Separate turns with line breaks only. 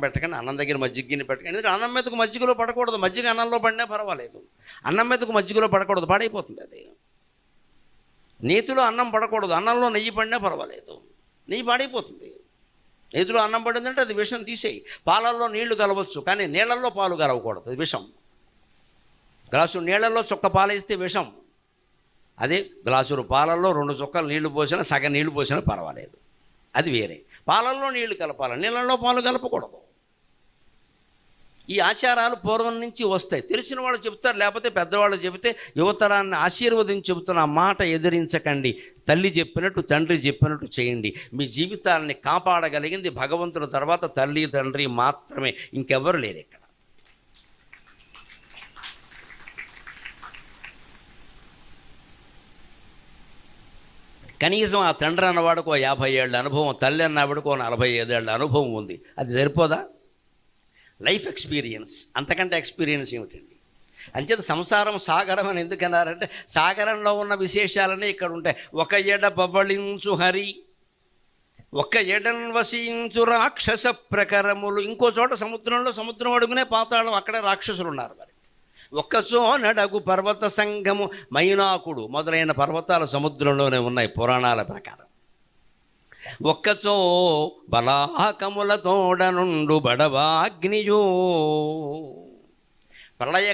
పెట్టకండి అన్నం దగ్గర మజ్జిగ గిన్నె పెట్టకండి. ఎందుకంటే అన్నం మీదకు మజ్జిగలో పడకూడదు. మజ్జిగ అన్నంలో పడినా పర్వాలేదు. అన్నం మీదకు మజ్జిగలో పడకూడదు. పాడైపోతుంది అది. నేతిలో అన్నం పడకూడదు. అన్నంలో నెయ్యి పడినా పర్వాలేదు. నెయ్యి పాడైపోతుంది. నేతిలో అన్నం పడిందంటే అది విషం తీసేయి. పాలల్లో నీళ్ళు కలవచ్చు కానీ నీళ్ళల్లో పాలు కలవకూడదు. అది విషం. గ్లాసు నీళ్ళల్లో చుక్క పాలేస్తే విషం. అదే గ్లాసులు పాలల్లో రెండు చుక్కలు నీళ్ళు పోసినా సగం నీళ్ళు పోసినా పర్వాలేదు. అది వేరే. పాలల్లో నీళ్ళు కలపాలి. నీళ్ళల్లో పాలు కలపకూడదు. ఈ ఆచారాలు పూర్వం నుంచి వస్తాయి. తెలిసిన వాళ్ళు చెప్తారు లేకపోతే పెద్దవాళ్ళు చెబితే యువతరాన్ని ఆశీర్వదించి చెబుతున్న మాట ఎదిరించకండి. తల్లి చెప్పినట్టు తండ్రి చెప్పినట్టు చేయండి. మీ జీవితాలని కాపాడగలిగింది భగవంతుడు తర్వాత తల్లి తండ్రి మాత్రమే. ఇంకెవ్వరు లేరు ఇక్కడ. కనీసం ఆ తండ్రి అన్నవాడికి యాభై ఏళ్ళ అనుభవం తల్లి అన్నవాడికి నలభై ఐదేళ్ళ అనుభవం ఉంది. అది సరిపోదా? లైఫ్ ఎక్స్పీరియన్స్ అంతకంటే ఎక్స్పీరియన్స్ ఏమిటండి? అంచేత సంసారం సాగరం అని ఎందుకన్నారంటే సాగరంలో ఉన్న విశేషాలనే ఇక్కడ ఉంటాయి. ఒక ఎడ బబళించు హరి ఒక ఎడన్ వసించు రాక్షస ప్రకరములు. ఇంకో చోట సముద్రంలో సముద్రం అడుగునే పాతాళం అక్కడే రాక్షసులు ఉన్నారు మరి. ఒక్కసో నడగు పర్వత సంఘము మైనాకుడు మొదలైన పర్వతాలు సముద్రంలోనే ఉన్నాయి పురాణాల ప్రకారం. ఒక్కచో బలాహకముల తోడనుండు బడవాగ్నియో. ప్రళయ